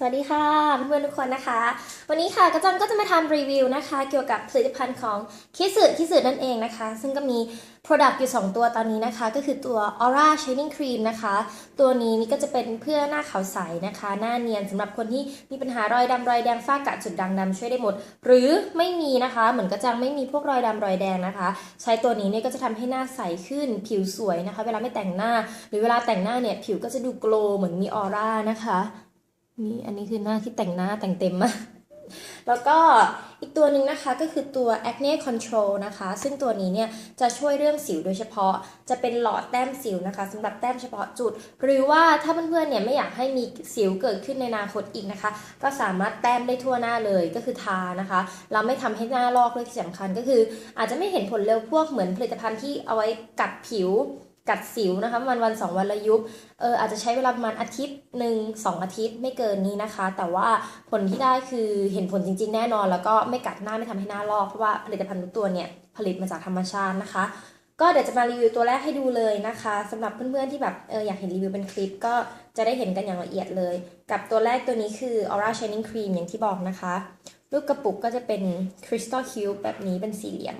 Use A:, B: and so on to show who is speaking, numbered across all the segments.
A: สวัสดีค่ะเพื่อนๆทุกคนนะคะ วันนี้ค่ะกระจังก็จะมาทำรีวิวนะคะ เกี่ยวกับผลิตภัณฑ์ของคิสึคิสึนั่นเองนะคะ ซึ่งก็มี Product อยู่ 2 ตัวตอนนี้นะคะ ก็คือตัว Aura Shining Cream นะคะ ตัวนี้นี่ก็จะเป็นเพื่อหน้าขาวใสนะคะ หน้าเนียนสำหรับคนที่มีปัญหารอยดำรอยแดงฝ้ากระจุดด่างดำช่วยได้หมด หรือไม่มีนะคะ เหมือนกระจังไม่มีพวกรอยดำรอยแดงนะคะ ใช้ตัวนี้เนี่ยก็จะทำให้หน้าใสขึ้นผิวสวยนะคะ เวลาไม่แต่งหน้า หรือเวลาแต่งหน้าเนี่ยผิวก็จะดูโกลว์เหมือนมีออร่านะคะ นี่อันนี้คือหน้าที่แต่งหน้าแต่งเต็มมากแล้วก็อีกตัวหนึ่งนะคะก็คือตัว acne control นะคะ ซึ่งตัวนี้เนี่ยจะช่วยเรื่องสิวโดยเฉพาะ จะเป็นหลอดแต้มสิวนะคะสำหรับแต้มเฉพาะจุด หรือว่าถ้าเพื่อนๆเนี่ยไม่อยากให้มีสิวเกิดขึ้นในอนาคตอีกนะคะ ก็สามารถแต้มได้ทั่วหน้าเลยก็คือทานะคะแล้วไม่ทำให้หน้าลอกเลยที่สำคัญก็คือ อาจจะไม่เห็นผลเร็วพวกเหมือนผลิตภัณฑ์ที่เอาไว้กัดผิว กัดสิวนะคะประมันวันสองวันละยุบเอออาจจะใช้เวลาประมาณอาทิตย์หนึ่งสองอาทิตย์ไม่เกินนี้นะคะ แต่ว่าผลที่ได้คือเห็นผลจริง ๆ แน่นอน แล้วก็ไม่กัดหน้าไม่ทำให้หน้าลอกเพราะว่าผลิตภัณฑ์ทุกตัวเนี่ยผลิตมาจากธรรมชาตินะคะ ก็เดี๋ยวจะมารีวิวตัวแรกให้ดูเลยนะคะสำหรับเพื่อนๆที่แบบเอออยากเห็นรีวิวเป็นคลิปก็จะได้เห็นกันอย่างละเอียดเลย กับตัวแรกตัวนี้คือ Aura Shining Cream อย่างที่บอกนะคะ รูปกระปุกก็จะเป็น Crystal Cube แบบนี้เป็นสี่เหลี่ยม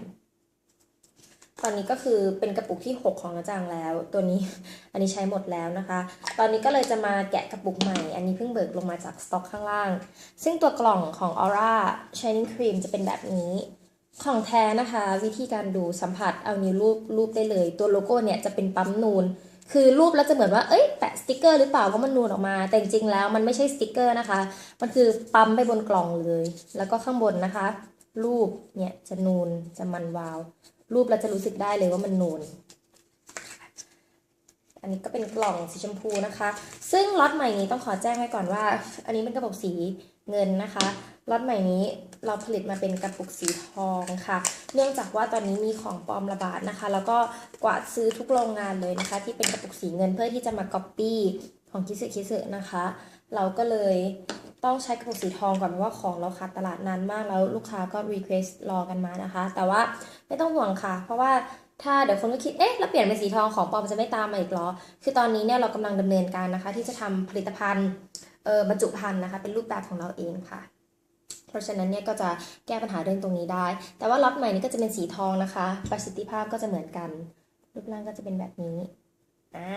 A: ตอนนี้ก็คือเป็นกระปุกที่ 6 ของกระจังแล้ว ตัวนี้อันนี้ใช้หมดแล้วนะคะ ตอนนี้ก็เลยจะมาแกะกระปุกใหม่ อันนี้เพิ่งเบิกลงมาจากสต็อกข้างล่าง ซึ่งตัวกล่องของ Aura Shining Cream จะเป็นแบบนี้ ของแท้นะคะ วิธีการดูสัมผัสเอานิ้วรูปรูปได้เลย ตัวโลโก้เนี่ยจะเป็นปั๊มนูน คือรูปแล้วจะเหมือนว่าเอ้ยแปะสติกเกอร์หรือเปล่าก็มันนูนออกมา แต่จริงๆแล้วมันไม่ใช่สติกเกอร์นะคะ มันคือปั๊มไปบนกล่องเลย แล้วก็ข้างบนนะคะ รูปเนี่ยจะนูนจะมันวาว รูปเราจะรู้สึกได้เลยว่ามันนูน อันนี้ก็เป็นกล่องสีชมพูนะคะ ซึ่งล็อตใหม่นี้ต้องขอแจ้งไว้ก่อนว่า อันนี้เป็นกระปุกสีเงินนะคะล็อตใหม่นี้เราผลิตมาเป็นกระปุกสีทองค่ะ เนื่องจากว่าตอนนี้มีของปลอมระบาดนะคะ แล้วก็กวาดซื้อทุกโรงงานเลยนะคะ ที่เป็นกระปุกสีเงินเพื่อที่จะมาก๊อปปี้ของคิสึคิสึนะคะ เราก็เลยต้องใช้กระปุกสีทองก่อนเพราะว่าของเราขาดตลาดนานมากแล้วลูกค้าก็รีเควสต์รอกันมานะคะ แต่ว่า ไม่ต้องห่วงค่ะ เพราะว่าถ้าเดี๋ยวคนก็คิด เอ๊ะ แล้วเปลี่ยนเป็นสีทองของปลอมจะไม่ตามมาอีกหรอ คือตอนนี้เนี่ยเรากำลังดำเนินการนะคะ ที่จะทำผลิตภัณฑ์เออบรรจุภัณฑ์นะคะ เป็นรูปแบบของเราเองค่ะ เพราะฉะนั้นเนี่ยก็จะแก้ปัญหาเรื่องตรงนี้ได้ แต่ว่าล็อตใหม่นี้ก็จะเป็นสีทองนะคะ ประสิทธิภาพก็จะเหมือนกัน รูปร่างก็จะเป็นแบบนี้ อ่า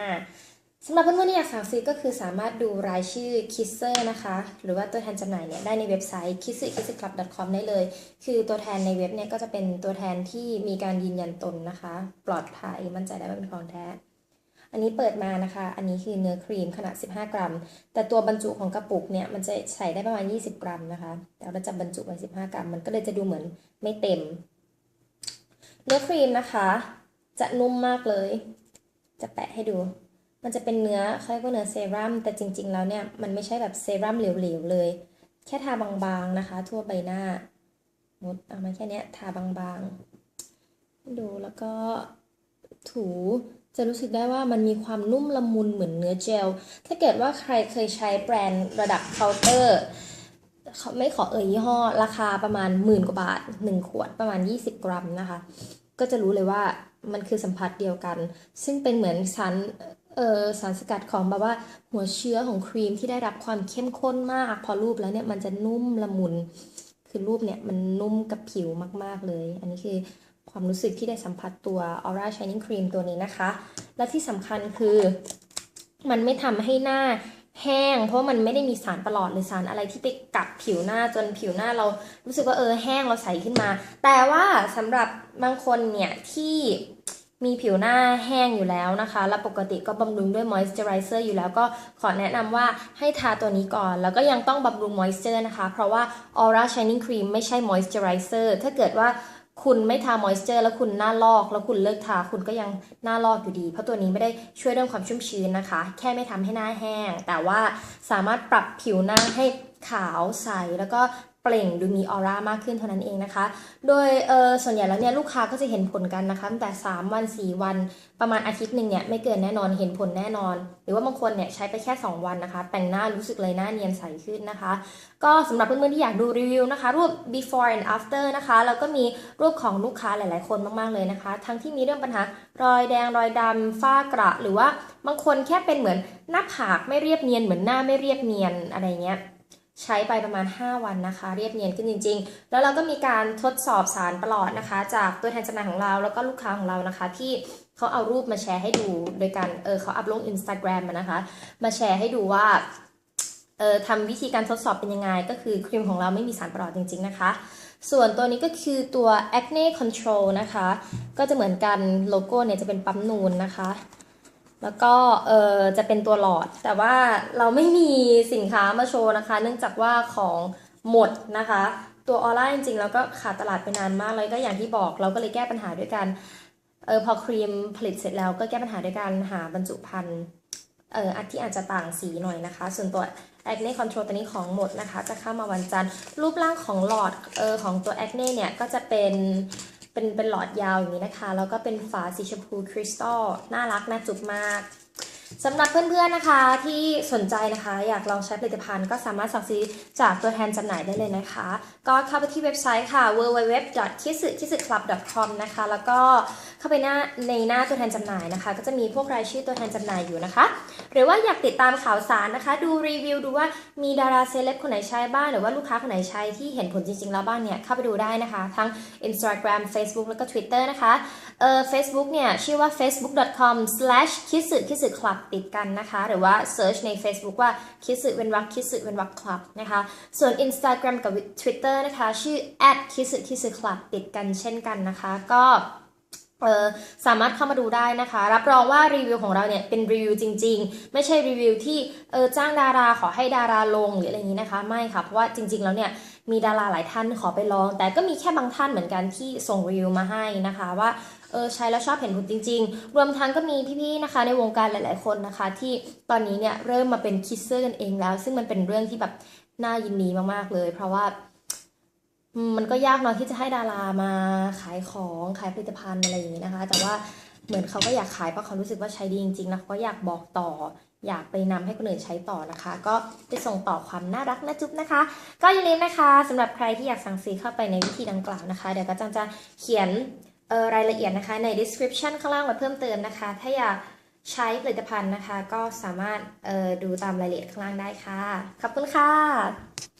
A: สำหรับเพื่อนๆที่อยากสั่งซื้อก็คือสามารถดูรายชื่อ Kisser นะคะ หรือว่าตัวแทนจำหน่ายเนี่ยได้ในเว็บไซต์ kisserkisserclub.com ได้เลย คือตัวแทนในเว็บเนี่ยก็จะเป็นตัวแทนที่มีการยืนยันตนนะคะ ปลอดภัยมั่นใจได้ว่าเป็นของแท้ อันนี้เปิดมานะคะ อันนี้คือเนื้อครีมขนาด 15 กรัม แต่ตัวบรรจุของกระปุกเนี่ยมันจะใส่ได้ประมาณ 20 กรัมนะคะ แต่เราจะบรรจุไว้15 กรัม มันก็เลยจะดูเหมือนไม่เต็ม เนื้อครีมนะคะ จะนุ่มมากเลย จะแปะให้ดู มันจะเป็นเนื้อเขาเรียกว่าเนื้อเซรั่มแต่จริง ๆ แล้วเนี่ยมันไม่ใช่แบบเซรั่มเหลวๆเลย แค่ทาบางๆนะคะ ทั่วใบหน้ามดเอามาแค่นี้ทาบางๆ ดูแล้วก็ถูจะรู้สึกได้ว่ามันมีความนุ่มละมุนเหมือนเนื้อเจล ถ้าเกิดว่าใครเคยใช้แบรนด์ระดับเคาน์เตอร์เขาไม่ขอเอ่ยยี่ห้อ ราคาประมาณหมื่นกว่าบาท 1 ขวดประมาณ 20 กรัมนะคะ ก็จะรู้เลยว่ามันคือสัมผัสเดียวกัน ซึ่งเป็นเหมือนสาร เออสารสกัดของแบบว่าหัวเชื้อของครีมที่ได้รับความเข้มข้นมาก พอรูปแล้วเนี่ยมันจะนุ่มละมุน คือรูปเนี่ยมันนุ่มกับผิวมากๆเลย อันนี้คือความรู้สึกที่ได้สัมผัสตัว Aura Shining Cream ตัวนี้นะคะ และที่สำคัญคือมันไม่ทำให้หน้าแห้ง เพราะมันไม่ได้มีสารประหลอดหรือสารอะไรที่ไปกัดผิวหน้าจนผิวหน้าเรารู้สึกว่าเออแห้งเราใสขึ้นมา แต่ว่าสำหรับบางคนเนี่ยที่ มีผิวหน้าแห้งอยู่แล้วนะคะ และปกติก็บำรุงด้วยมอยส์เจอไรเซอร์อยู่แล้วก็ขอแนะนำว่าให้ทาตัวนี้ก่อน แล้วก็ยังต้องบำรุงมอยส์เจอร์นะคะ เพราะว่า Aura Shining Cream ไม่ใช่มอยส์เจอไรเซอร์ถ้าเกิดว่าคุณไม่ทามอยส์เจอร์แล้วคุณหน้าลอก แล้วคุณเลิกทาคุณก็ยังหน้าลอกอยู่ดี เพราะตัวนี้ไม่ได้ช่วยเรื่องความชุ่มชื้นนะคะ แค่ไม่ทำให้หน้าแห้ง แต่ว่าสามารถปรับผิวหน้าให้ขาวใส แล้วก็ เปล่งดูมีออร่ามากขึ้นเท่านั้นเองนะคะ โดยเออส่วนใหญ่แล้วเนี่ยลูกค้าก็จะเห็นผลกันนะคะตั้งแต่ 3 วัน 4 วัน ประมาณอาทิตย์หนึ่งเนี่ยไม่เกินแน่นอนเห็นผลแน่นอน หรือว่าบางคนเนี่ยใช้ไปแค่ 2 วันนะคะ แต่งหน้ารู้สึกเลยหน้าเนียนใสขึ้นนะคะ ก็สำหรับเพื่อนๆที่อยากดูรีวิวนะคะ รูป before and after นะคะแล้วก็มีรูปของลูกค้าหลายๆ คนมากๆเลยนะคะ ทั้งที่มีเรื่องปัญหารอยแดงรอยดำฝ้ากระ หรือว่าบางคนแค่เป็นเหมือนหน้าผากไม่เรียบเนียนเหมือนหน้าไม่เรียบเนียนอะไรเงี้ย ใช้ไปประมาณ 5 วันนะคะ เรียบเนียนขึ้นจริง ๆ แล้วเราก็มีการทดสอบสารปลอดนะคะ จากตัวแทนจำหน่ายของเราแล้วก็ลูกค้าของเรานะคะ ที่เขาเอารูปมาแชร์ให้ดู โดยการเออเขาอัพลง Instagram มานะคะ มาแชร์ให้ดูว่าเออทำวิธีการทดสอบเป็นยังไง ก็คือครีมของเราไม่มีสารปลอดจริง ๆ นะคะ ส่วนตัวนี้ก็คือตัว acne control นะคะ ก็จะเหมือนกันโลโก้เนี่ยจะเป็นปั๊มนูนนะคะ แล้วก็เออจะเป็นตัวหลอด แต่ว่าเราไม่มีสินค้ามาโชว์นะคะ เนื่องจากว่าของหมดนะคะ ตัวออร่าจริงๆแล้วก็ขาดตลาดไปนานมากเลยก็อย่างที่บอกเราก็เลยแก้ปัญหาด้วยกันเออพอครีมผลิตเสร็จแล้วก็แก้ปัญหาด้วยการหาบรรจุภัณฑ์เอออันที่อาจจะต่างสีหน่อยนะคะ ส่วนตัว acne control ตัวนี้ของหมดนะคะ จะเข้ามาวันจันทร์รูปร่างของหลอดเออของตัว acne เนี่ยก็จะเป็น เป็นเป็นหลอดยาวอย่างนี้นะคะ แล้วก็เป็นฝาสีชมพูคริสตัลน่ารักน่าจุ๊บมาก สำหรับเพื่อนๆนะคะที่สนใจนะคะ อยากลองใช้ผลิตภัณฑ์ก็สามารถสั่งซื้อจากตัวแทนจำหน่ายได้เลยนะคะ ก็เข้าไปที่เว็บไซต์ค่ะ www.kisuclub.com นะคะ แล้วก็เข้าไปหน้าในหน้าตัวแทนจำหน่ายนะคะ ก็จะมีพวกรายชื่อตัวแทนจำหน่ายอยู่นะคะ หรือว่าอยากติดตามข่าวสารนะคะ ดูรีวิวดูว่ามีดาราเซเลบคนไหนใช้บ้างหรือว่าลูกค้าคนไหนใช้ที่เห็นผลจริงๆแล้วบ้างเนี่ยเข้าไปดูได้นะคะ ทั้ง Instagram Facebook แล้วก็ Twitter นะคะเอ่อ Facebook เนี่ยชื่อว่า facebook.com/kisu kisu club ติดกันนะคะ หรือว่า search ใน Facebook ว่า kisu เวนวรรค kisu เวนวรรค club นะคะ ส่วน Instagram กับ Twitter นะคะ ชื่อ @kisu kisu club ติดกันเช่นกันนะคะ ก็เออสามารถเข้ามาดูได้นะคะ รับรองว่ารีวิวของเราเนี่ยเป็นรีวิวจริง ๆ ไม่ใช่รีวิวที่เออจ้างดาราขอให้ดาราลงหรืออะไรอย่างนี้นะคะ ไม่ค่ะ เพราะว่าจริง ๆ แล้วเนี่ย มีดาราหลายท่านขอไปลอง แต่ก็มีแค่บางท่านเหมือนกันที่ส่งรีวิวมาให้นะคะว่าเออใช้แล้วชอบเห็นผลจริง ๆ รวมทั้งก็มีพี่ๆนะคะ ในวงการหลาย ๆคนนะคะ ที่ตอนนี้เนี่ยเริ่มมาเป็นคิสเซอร์กันเองแล้ว ซึ่งมันเป็นเรื่องที่แบบน่ายินดีมากๆเลย เพราะว่ามันก็ยากเนาะที่จะให้ดารามาขายของขายผลิตภัณฑ์อะไรอย่างนี้นะคะ แต่ว่าเหมือนเขาก็อยากขายเพราะเขารู้สึกว่าใช้ดีจริงๆนะเขาก็อยากบอกต่อ อยากไปนำให้คนอื่นใช้ต่อนะคะ ก็ไปส่งต่อความน่ารักน่าจุ๊บนะคะ ก็อย่าลืมนะคะสำหรับใครที่อยากสั่งซื้อเข้าไปในวิธีดังกล่าวนะคะ เดี๋ยวก็จังจะเขียนรายละเอียดนะคะใน description ข้างล่างไว้เพิ่มเติมนะคะ ถ้าอยากใช้ผลิตภัณฑ์นะคะ ก็สามารถดูตามรายละเอียดข้างล่างได้ค่ะ ขอบคุณค่ะ